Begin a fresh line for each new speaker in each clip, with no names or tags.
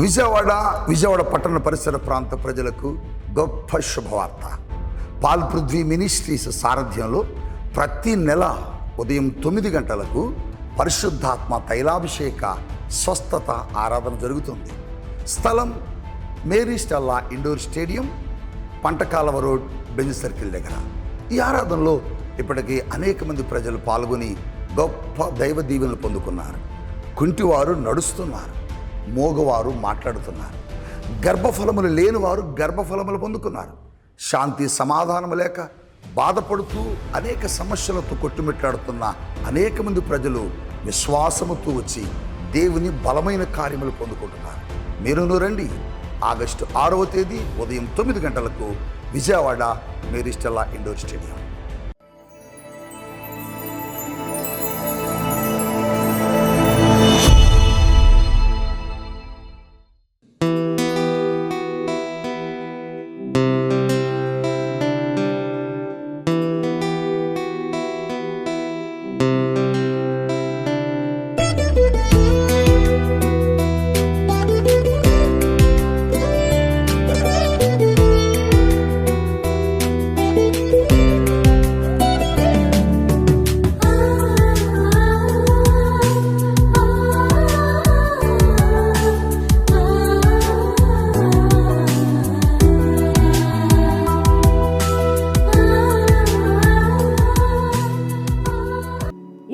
విజయవాడ విజయవాడ పట్టణ పరిసర ప్రాంత ప్రజలకు గొప్ప శుభవార్త. పాల్ పృథ్వీ మినిస్ట్రీస్ సారథ్యంలో ప్రతి నెల ఉదయం తొమ్మిది గంటలకు పరిశుద్ధాత్మ తైలాభిషేక స్వస్థత ఆరాధన జరుగుతుంది. స్థలం Mary Stella indoor stadium Pantakaluva road Benz circle దగ్గర. ఈ ఆరాధనలో ఇప్పటికీ అనేక మంది ప్రజలు పాల్గొని గొప్ప దైవ దీవెనలు పొందుకున్నారు. కుంటివారు నడుస్తున్నారు. మోగవారు మాట్లాడుతున్నారు. గర్భఫలములు లేనివారు గర్భఫలములు పొందుకున్నారు. శాంతి సమాధానం లేక బాధపడుతూ అనేక సమస్యలతో కొట్టుమిట్లాడుతున్న అనేక మంది ప్రజలు విశ్వాసముతో వచ్చి దేవుని బలమైన కార్యములు పొందుకుంటున్నారు. మీరును రండి. ఆగస్టు ఆరవ తేదీ ఉదయం తొమ్మిది గంటలకు విజయవాడ మేరిస్టెల్లా ఇండోర్ స్టేడియం.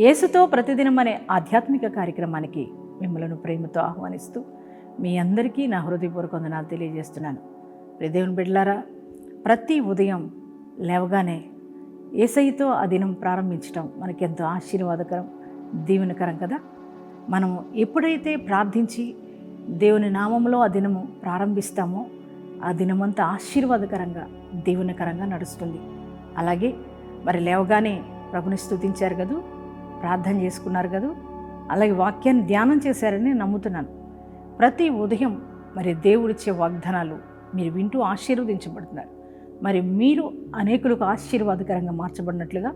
యేసుతో ప్రతిదినం అనే ఆధ్యాత్మిక కార్యక్రమానికి మిమ్మల్ని ప్రేమతో ఆహ్వానిస్తూ మీ అందరికీ నా హృదయపూర్వక వందనాలు తెలియజేస్తున్నాను. దేవుని బిడ్డలారా ప్రతి ఉదయం లేవగానే ఏసైతో ఆ దినం ప్రారంభించడం మనకెంతో ఆశీర్వాదకరం దీవెనకరం కదా? మనం ఎప్పుడైతే ప్రార్థించి దేవుని నామంలో ఆ దినము ప్రారంభిస్తామో ఆ దినమంతా ఆశీర్వాదకరంగా దీవెనకరంగా నడుస్తుంది. అలాగే మరి లేవగానే ప్రభుని స్తుతించారు కదా? ప్రార్థన చేసుకున్నారు కదూ? అలాగే వాక్యాన్ని ధ్యానం చేశారని నమ్ముతున్నాను. ప్రతి ఉదయం మరి దేవుడిచ్చే వాగ్దానాలు మీరు వింటూ ఆశీర్వదించబడుతున్నారు. మరి మీరు అనేకులకు ఆశీర్వాదకరంగా మార్చబడినట్లుగా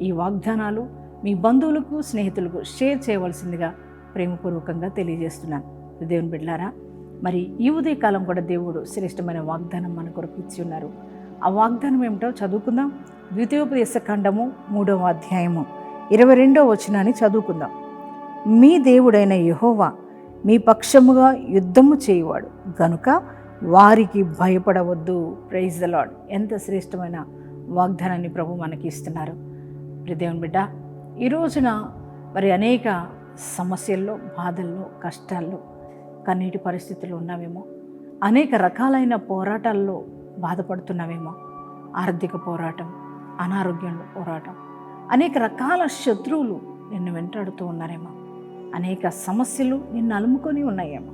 ఈ వాగ్దానాలు మీ బంధువులకు స్నేహితులకు షేర్ చేయవలసిందిగా ప్రేమపూర్వకంగా తెలియజేస్తున్నాను. దేవుని బిడ్డారా మరి ఈ ఉదయకాలం కూడా దేవుడు శ్రేష్టమైన వాగ్దానం మన కొరకు ఇచ్చి ఉన్నారు. ఆ వాగ్దానం ఏమిటో చదువుకుందాం. ద్వితీయోపదేశ ఖండము మూడవ అధ్యాయము. ఇరవై రెండో వచనాన్ని చదువుకుందాం. మీ దేవుడైన యహోవా మీ పక్షముగా యుద్ధము చేయువాడు. గనుక వారికి భయపడవద్దు. ప్రైజ్ ద లాడ్ ఎంత శ్రేష్టమైన వాగ్దానాన్ని ప్రభు మనకి ఇస్తున్నారు. ప్రియ బిడ్డ ఈ రోజున మరి అనేక సమస్యల్లో బాధల్లో కష్టాల్లో కన్నీటి పరిస్థితులు ఉన్నామేమో. అనేక రకాలైన పోరాటాల్లో బాధపడుతున్నామేమో. ఆర్థిక పోరాటం అనారోగ్యంలో పోరాటం అనేక రకాల శత్రువులు నిన్ను వెంటాడుతూ ఉన్నారేమో. అనేక సమస్యలు నిన్ను అలుముకొని ఉన్నాయేమో.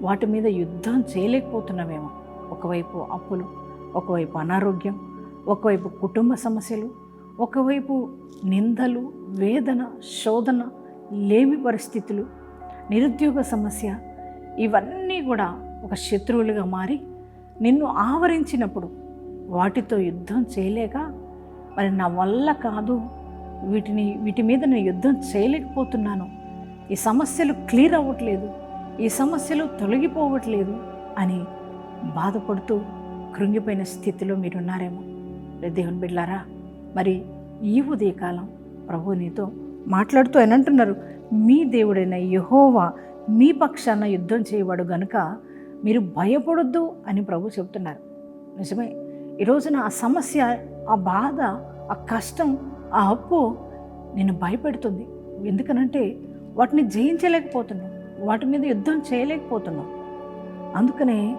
వాటి మీద యుద్ధం చేయలేకపోతున్నామేమో ఒకవైపు అప్పులు ఒకవైపు అనారోగ్యం ఒకవైపు కుటుంబ సమస్యలు ఒకవైపు నిందలు వేదన శోధన లేమి పరిస్థితులు నిరుద్యోగ సమస్య ఇవన్నీ కూడా ఒక శత్రువులుగా మారి నిన్ను ఆవరించినప్పుడు వాటితో యుద్ధం చేయలేక మరి నా వల్ల కాదు. వీటిని వీటి మీద నేను యుద్ధం చేయలేకపోతున్నాను. ఈ సమస్యలు క్లియర్ అవ్వట్లేదు. ఈ సమస్యలు తొలగిపోవట్లేదు అని బాధపడుతూ కృంగిపోయిన స్థితిలో మీరున్నారేమో. రే దేవుని బిడ్లారా మరి ఈ ఉదయకాలం ప్రభు నీతో మాట్లాడుతూ ఆయన అంటున్నారు మీ దేవుడైన యహోవా మీ పక్షాన యుద్ధం చేయవాడు గనుక మీరు భయపడొద్దు అని ప్రభు చెబుతున్నారు. నిజమే ఈ రోజున ఆ సమస్య ఆ బాధ ఆ కష్టం ఆ అప్పు నేను భయపెడుతుంది. ఎందుకనంటే వాటిని జయించలేకపోతున్నావు. వాటి మీద యుద్ధం చేయలేకపోతున్నావు. అందుకనే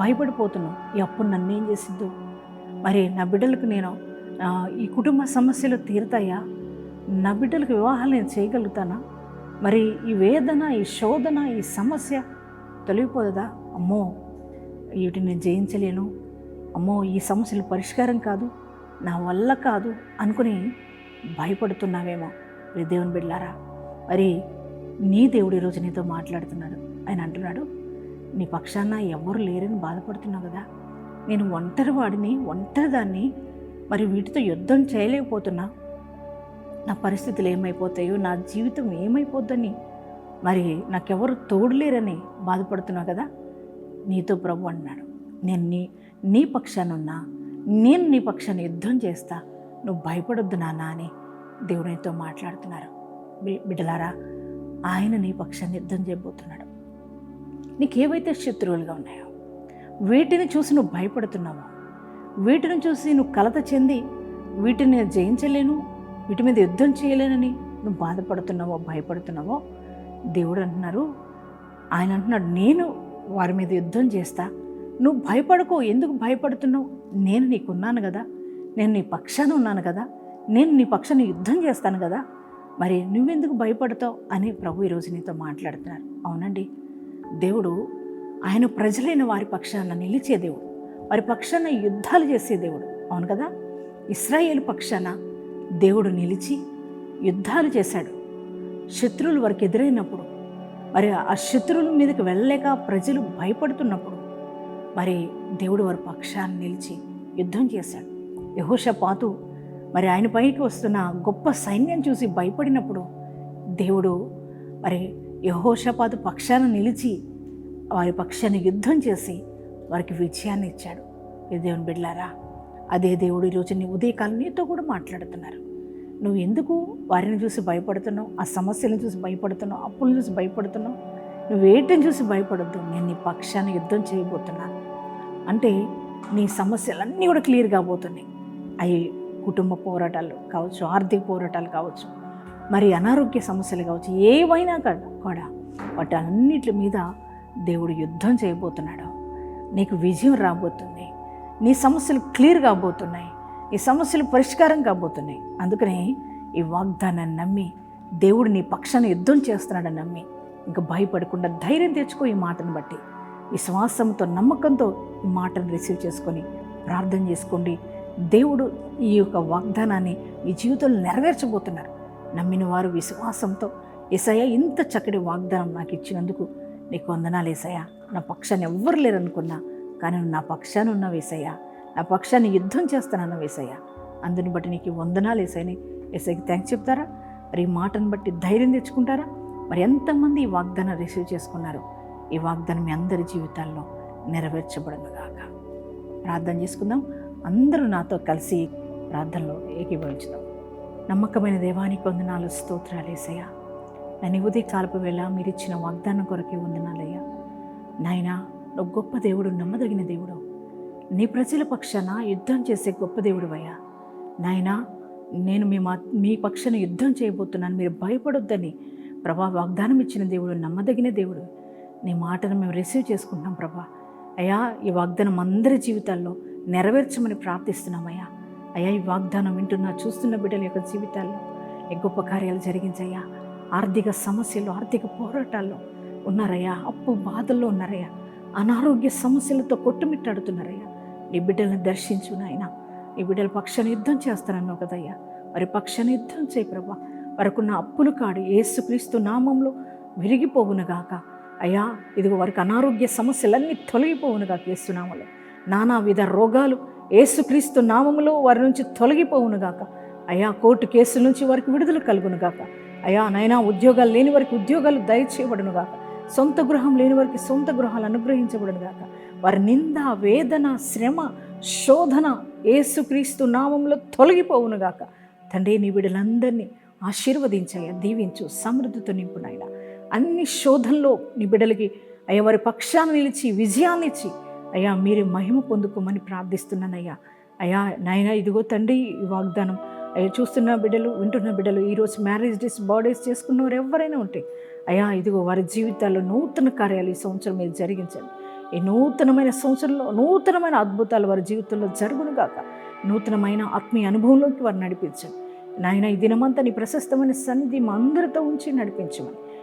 భయపడిపోతున్నావు. ఈ అప్పు నన్ను ఏం చేసిద్దు? మరి నా బిడ్డలకు నేను ఈ కుటుంబ సమస్యలు తీరుతాయా? నా బిడ్డలకు వివాహాలు నేను చేయగలుగుతానా? మరి ఈ వేదన ఈ శోధన ఈ సమస్య తొలగిపోదా అమ్మో వీటిని నేను జయించలేను. అమ్మో ఈ సమస్యలు పరిష్కారం కాదు నా వల్ల కాదు అనుకుని భయపడుతున్నావేమో మరి దేవుని బిడ్లారా మరి నీ దేవుడు ఈరోజు నీతో మాట్లాడుతున్నాడు. ఆయన అంటున్నాడు నీ పక్షాన ఎవరు లేరని బాధపడుతున్నావు కదా. నేను ఒంటరి వాడిని ఒంటరిదాన్ని మరి వీటితో యుద్ధం చేయలేకపోతున్నా. నా పరిస్థితులు ఏమైపోతాయో నా జీవితం ఏమైపోద్దని మరి నాకెవరు తోడులేరని బాధపడుతున్నావు కదా. నీతో ప్రభు అన్నాడు నేను నీ నీ పక్షానున్నా నేను నీ పక్షాన్ని యుద్ధం చేస్తా. నువ్వు భయపడొద్దు నాన్న అని దేవుడు మాట్లాడుతున్నారు. బిడ్డలారా ఆయన నీ పక్షాన్ని యుద్ధం చేయబోతున్నాడు. నీకేవైతే శత్రువులుగా ఉన్నాయో వీటిని చూసి నువ్వు భయపడుతున్నావో వీటిని చూసి నువ్వు కలత చెంది వీటిని జయించలేను వీటి మీద యుద్ధం చేయలేనని నువ్వు బాధపడుతున్నావో భయపడుతున్నావో దేవుడు అంటున్నారు. ఆయన అంటున్నాడు నేను వారి మీద యుద్ధం చేస్తా. నువ్వు భయపడుకో. ఎందుకు భయపడుతున్నావు? నేను నీకున్నాను కదా. నేను నీ పక్షాన ఉన్నాను కదా. నేను నీ పక్షాన్ని యుద్ధం చేస్తాను కదా. మరి నువ్వెందుకు భయపడతావు? అని ప్రభు ఈరోజు నీతో మాట్లాడుతున్నారు. అవునండి. దేవుడు ఆయన ప్రజలైన వారి పక్షాన నిలిచే దేవుడు. వారి పక్షాన యుద్ధాలు చేసే దేవుడు. అవును కదా? ఇస్రాయేల్ పక్షాన దేవుడు నిలిచి యుద్ధాలు చేశాడు. శత్రువులు వారికి ఎదురైనప్పుడు మరి ఆ శత్రువుల మీదకి వెళ్ళలేక ప్రజలు భయపడుతున్నప్పుడు మరి దేవుడు వారి పక్షాన్ని నిలిచి యుద్ధం చేశాడు. యహోషపాతు మరి ఆయన పైకి వస్తున్న గొప్ప సైన్యం చూసి భయపడినప్పుడు దేవుడు మరి యహోషపాతు పక్షాన నిలిచి వారి పక్షాన్ని యుద్ధం చేసి వారికి విజయాన్ని ఇచ్చాడు. దేవుని బిడ్లారా అదే దేవుడు ఈరోజు నీ ఉదయకాలం నీతో కూడా మాట్లాడుతున్నారు. నువ్వు ఎందుకు వారిని చూసి భయపడుతున్నావు? ఆ సమస్యలను చూసి భయపడుతున్నావు? అప్పులను చూసి భయపడుతున్నావు? నువ్వు వేటిని చూసి భయపడద్దు. నేను నీ పక్షాన్ని యుద్ధం చేయబోతున్నాను అంటే నీ సమస్యలన్నీ కూడా క్లియర్ కాబోతున్నాయి. అవి కుటుంబ పోరాటాలు కావచ్చు ఆర్థిక పోరాటాలు కావచ్చు మరి అనారోగ్య సమస్యలు కావచ్చు ఏవైనా కూడా కూడా అన్నింటి మీద దేవుడు యుద్ధం చేయబోతున్నాడు. నీకు విజయం రాబోతుంది. నీ సమస్యలు క్లియర్ కాబోతున్నాయి. ఈ సమస్యలు పరిష్కారం కాబోతున్నాయి. అందుకనే ఈ వాగ్దానాన్ని నమ్మి దేవుడు నీ పక్షాన్ని యుద్ధం చేస్తున్నాడని నమ్మి ఇంకా భయపడకుండా ధైర్యం తెచ్చుకో ఈ మాటను బట్టి. విశ్వాసంతో నమ్మకంతో ఈ మాటను రిసీవ్ చేసుకొని ప్రార్థన చేసుకోండి. దేవుడు ఈ యొక్క వాగ్దానాన్ని మీ జీవితంలో నెరవేర్చబోతున్నారు. నమ్మిన వారు విశ్వాసంతో ఏసయ్య ఇంత చక్కటి వాగ్దానం నాకు ఇచ్చినందుకు నీకు వందనాలు ఏసయ్య. నా పక్షాన్ని ఎవ్వరు లేరనుకున్నా కానీ నా పక్షాన్ని ఉన్న వేసయ్య నా పక్షాన్ని యుద్ధం చేస్తానన్న వేసయ్య అందుని బట్టి నీకు వందనాలు వేసాయని ఏసైకి థ్యాంక్స్ చెప్తారా? మరి ఈ మాటను బట్టి ధైర్యం తెచ్చుకుంటారా? మరి ఎంతమంది ఈ వాగ్దానం రిసీవ్ చేసుకున్నారు? ఈ వాగ్దానం మీ అందరి జీవితాల్లో నెరవేర్చబడనుగాక. ప్రార్థన చేసుకుందాం. అందరూ నాతో కలిసి ప్రార్థనలో ఏకీభవించుదాం. నమ్మకమైన దేవానికి వందనాలు స్తోత్రాలు ఏసయ్యా. నన్ను ఉదయ కాలపు వేళ మీరు ఇచ్చిన వాగ్దానం కొరకే వందనాలయ్యా. నాయనా నువ్వు గొప్ప దేవుడు నమ్మదగిన దేవుడు. నీ ప్రజల పక్షాన యుద్ధం చేసే గొప్ప దేవుడు అయ్యా నాయనా నేను మీ మా మీ పక్షాన యుద్ధం చేయబోతున్నాను. మీరు భయపడొద్దని ప్రభా వాగ్దానం ఇచ్చిన దేవుడు నమ్మదగిన దేవుడు. నీ మాటను మేము రిసీవ్ చేసుకుంటున్నాం ప్రభా. అయ్యా ఈ వాగ్దానం అందరి జీవితాల్లో నెరవేర్చమని ప్రార్థిస్తున్నామయ్యా. అయ్యా ఈ వాగ్దానం వింటున్న చూస్తున్న బిడ్డల యొక్క జీవితాల్లో ఏ గొప్ప కార్యాలు జరిగించయ్యా. ఆర్థిక సమస్యలు ఆర్థిక పోరాటాల్లో ఉన్నారయ్యా. అప్పు బాధల్లో ఉన్నారయ్యా. అనారోగ్య సమస్యలతో కొట్టుమిట్టాడుతున్నారయ్యా. నీ బిడ్డలను దర్శించు నాయన. నీ బిడ్డల పక్షాన్ని యుద్ధం చేస్తానన్నావు కదయ్యా. వారి పక్షాన్ని యుద్ధం చేయి ప్రభా. వరకున్న అప్పులు కాడు ఏసుక్రీస్తు నామంలో విరిగిపోవునుగాక. అయ్యా ఇదిగో వారికి అనారోగ్య సమస్యలన్నీ తొలగిపోవునుగా ఏసునామలో నానా విధ రోగాలు ఏసుక్రీస్తు నామములో వారి నుంచి తొలగిపోవునుగాక. అయ్యా కోర్టు కేసుల నుంచి వారికి విడుదల కలుగునుగాక. అయ్యా నైనా ఉద్యోగాలు లేని వారికి ఉద్యోగాలు దయచేయబడునుగాక. సొంత గృహం లేని వారికి సొంత గృహాలు అనుగ్రహించబడునుగాక. వారి నింద వేదన శ్రమ శోధన ఏసుక్రీస్తు నామంలో తొలగిపోవునుగాక. తండ్రి నీ బిడ్డలందరినీ ఆశీర్వదించాయ దీవించు సమృద్ధితో నింపు అన్ని శోధనలో నీ బిడ్డలకి అయ్యా వారి పక్షాన్ని నిలిచి విజయాన్ని ఇచ్చి అయ్యా మీరు మహిమ పొందుకోమని ప్రార్థిస్తున్నానయ్యా. అయ్యా నాయన ఇదిగో తండ్రి ఈ వాగ్దానం. అయ్యా చూస్తున్న బిడ్డలు వింటున్న బిడ్డలు ఈరోజు మ్యారేజ్ డేస్ బర్త్డేస్ చేసుకున్నవారు ఎవరైనా ఉంటే అయ్యా ఇదిగో వారి జీవితాల్లో నూతన కార్యాలు ఈ సంవత్సరం మీరు జరిగించండి. ఈ నూతనమైన సంవత్సరంలో నూతనమైన అద్భుతాలు వారి జీవితంలో జరుగును కాక నూతనమైన ఆత్మీయ అనుభవంలోకి వారు నడిపించండి. నాయన ఈ దినమంతా నీ ప్రశస్తమైన సన్నిధి మా అందరితో ఉంచి నడిపించమని.